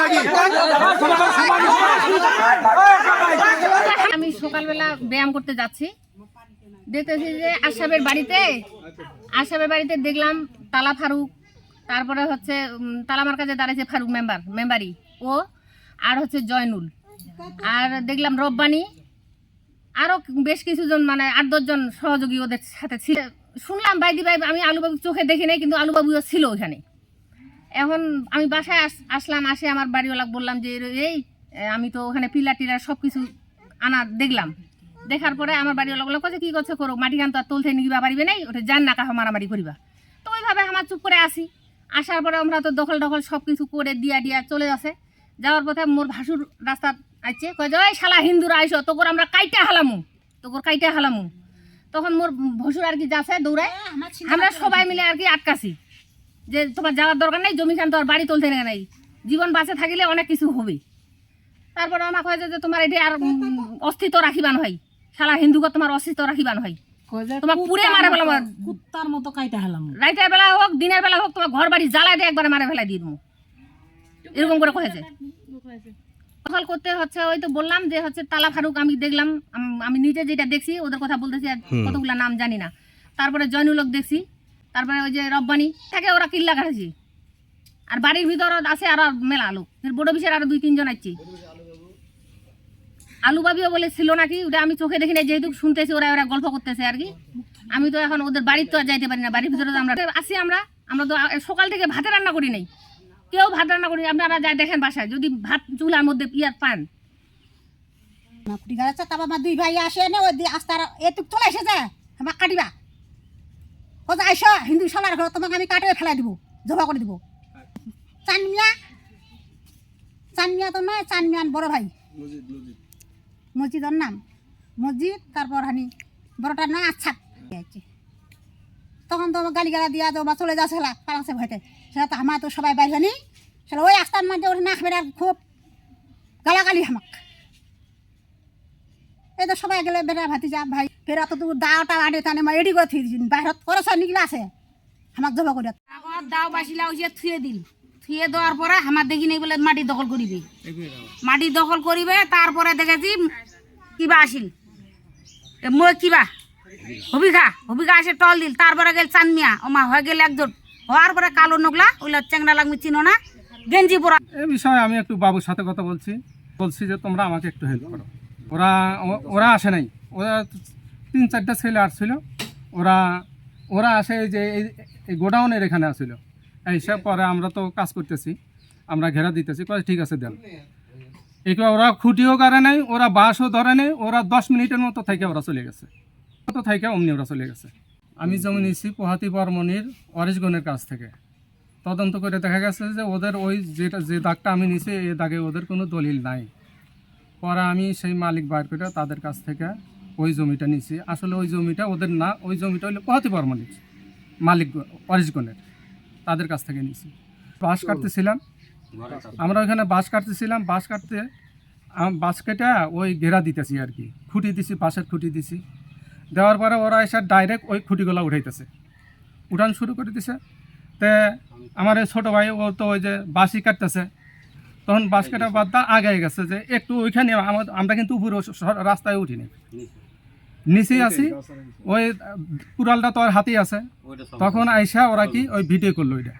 নাকি? আমি সকালবেলা ব্যায়াম করতে যাচ্ছি। দেখতেছি যে আশাবের বাড়িতে আশাবের বাড়িতে দেখলাম তালা ফারুক, তারপরে হচ্ছে তালামার কাছে দাঁড়াইছে ফারুক মেম্বার মেম্বারি ও, আর হচ্ছে জয়নুল। আর দেখলাম রব্বানি আরও বেশ কিছুজন মানে আট দশজন সহযোগী ওদের সাথে ছিল। শুনলাম বাইদি ভাই, আমি আলুবাবু চোখে দেখি নাই, কিন্তু আলুবাবুও ছিল ওখানে। এখন আমি বাসায় আস- আসলাম আসে আমার বাড়িওয়ালা বললাম যে এই আমি তো ওখানে পিলার টিলার সব কিছু আনা দেখলাম। দেখার পরে আমার বাড়িওয়ালা বললাম কছে কি করছে করো মাটি গান তো আর তুলতে নিবা পারিবে নাই ওটা জান না কাহা মারামারি করিবা। তো ওইভাবে আমার চুপ করে আসি। আসার পরে আমরা তো দখল দখল সব কিছু করে দিয়া দিয়া চলে আসে। যাওয়ার পথে মোর ভাসুর রাস্তা আইছে কয় যে ওই শালা হিন্দুরা আইসো তোকর আমরা কাইটা হালামু তোর কাইটা হালামু। তখন মোর ভসুর আর কি যাচ্ছে দৌড়ায় আমরা সবাই মিলে আর কি আটকাছি। যে তোমার যাওয়ার দরকার নেই জমি খান তো আর বাড়ি তুলতে নাই জীবন বাঁচে থাকিলে অনেক কিছু হবে। তারপরে আমাকে কয় যে তোমার এটি আর অস্তিত্ব রাখিবান হয় শালা হিন্দুকে তোমার অস্তিত্ব রাখিবান হয় তোমার পুরে মারে কুত্তার মতো কাইটা হেলাম। রাইতের বেলা হোক দিনের বেলা হোক তোমার ঘর বাড়ি জ্বালায় দিয়ে একবারে মারে ফেলাই দিয়ে দেবো এরকম করে কয়েছে। দখল করতে হচ্ছে ওই তো বললাম যে হচ্ছে তালা ফারুক আমি দেখলাম আমি নিজে যেটা দেখছি ওদের কথা বলতেছি আর কতগুলা নাম জানি না। তারপরে জয়নুলক দেখছি তারপরে ওই যে রব্বানি থাকে ওরা কিল্লা কাটাছি আর বাড়ির ভিতর আছে আর মেলা আলু। বড় বিশের আরও দুই, তিনজন আছে আলু বাবিও বলে ছিল নাকি, ওটা আমি চোখে দেখি না যেহেতু শুনতেছি ওরা ওরা গল্প করতেছে আর কি। আমি তো এখন ওদের বাড়ির তো আর যাইতে পারি না, বাড়ির ভিতরে আমরা আসি আমরা। আমরা তো সকাল থেকে ভাতে রান্না করি নাই। কেউ ভাত রান্না করি আপনারা যা দেখেন বাসায়, যদি ভাত চুলার মধ্যে পিয়ার পান। মাকুটি গাড়াচ্ছে তারপর আমার দুই ভাই আসে এনে ওই দিয়ে আস্তে এটুক চলে এসেছে, আমাক কাটিবা। ও যে আইস হিন্দু সালার ঘর তোমাকে আমি কাটে ফেলাই দিব জবা করে দিব। চানমিয়া? চানমিয়া তো নয় চানমিয়ান বড় ভাই। মসজিদের নাম। মসজিদ তারপর হানি বড়টার নয় আচ্ছা তখন তো গালি গালা দিয়া তো বা চলে যাচ্ছে সেলা পালাচ্ছে ভয়তে। সেটা তো আমার তো সবাই বাইরে নি সেটা ওই আস্তার মধ্যে ওঠে না খাবে খুব গালাগালি আমাক এই তো সবাই গেলে বেড়া ভাতি যা ভাই ফের অত দূর দাওটা আনে টানে মই এডি করে থুই বাহিৰত করেছ নিগলা আছে। আমাক জবা করে আগত দাও বাসিলা ওই থুয়ে দিল থুয়ে দেওয়ার পরে আমার দেখি নেই বলে মাটি দখল করিবে মাটি দখল করিবে তারপরে দেখেছি কিবা আসিল এ মই কিবা? হবিঘা হবিঘা আসে টল দিল। তারপরে গেল চানমিয়া। ওমা হয়ে গেল একজন হওয়ার পরে কালো নগলা ওইলা চেংড়া লাগমি চিনো না। গেঞ্জি পরা এই বিষয়ে আমি একটু বাবুর সাথে কথা বলছি। বলছি যে তোমরা আমাকে একটু হেল্প করো। ওরা ওরা আসে নাই। ওরা তিন চারটা ছেলে আসছিল। ওরা ওরা আসে যে, এই- গোডাউনের এখানে আসছিল। এইসব পরে আমরা তো কাজ করতেছি। আমরা ঘেরা দিতেছি। কয়, ঠিক আছে, দেন। একে ওরা খুঁটিও করে নাই, ওরা বাঁশও ধরে নেই, ওরা দশ মিনিটের মতো থেকে ওরা চলে গেছে। মতো থেকে অমনি ওরা চলে গেছে। আমি যেমন নিচ্ছি পোহাতি বর্মনির অরিশগণের কাছ থেকে। তদন্ত করে দেখা গেছে যে ওদের ওই যেটা, যে দাগটা আমি নিছি এই দাগে ওদের কোনো দলিল নাই। পরে আমি সেই মালিক বাইর করে তাদের কাছ থেকে ওই জমিটা নিছি। আসলে ওই জমিটা ওদের না, ওই জমিটা হইল পহাতি বর্মনিক মালিক অরিজগণের, তাদের কাছ থেকে নিছি। বাঁশ কাটতেছিলাম। আমরা ওইখানে বাঁশ কাটতেছিলাম, বাঁশ কাটতে বাঁশ কেটে ওই ঘেরা দিতেছি আর কি। খুঁটি দিছি, বাঁশের খুঁটি দিছি। দেওয়ার পরে ওরা এসে ডাইরেক্ট ওই খুঁটিগুলো উঠাইতেছে। উঠান শুরু করে দিছে। তে আমার ছোটো ভাই ও তো ওই যে বাঁশি কাটতেছে। তখন বাস কাটা বাদটা আগে গেছে যে একটু ওইখানে আমরা কিন্তু উপরে রাস্তায় উঠিনি। নিচে আছি। ওই পুরালটা তো আর হাতেই আছে। তখন আইসা ওরা কি ওই ভিডিও করল ওইটা।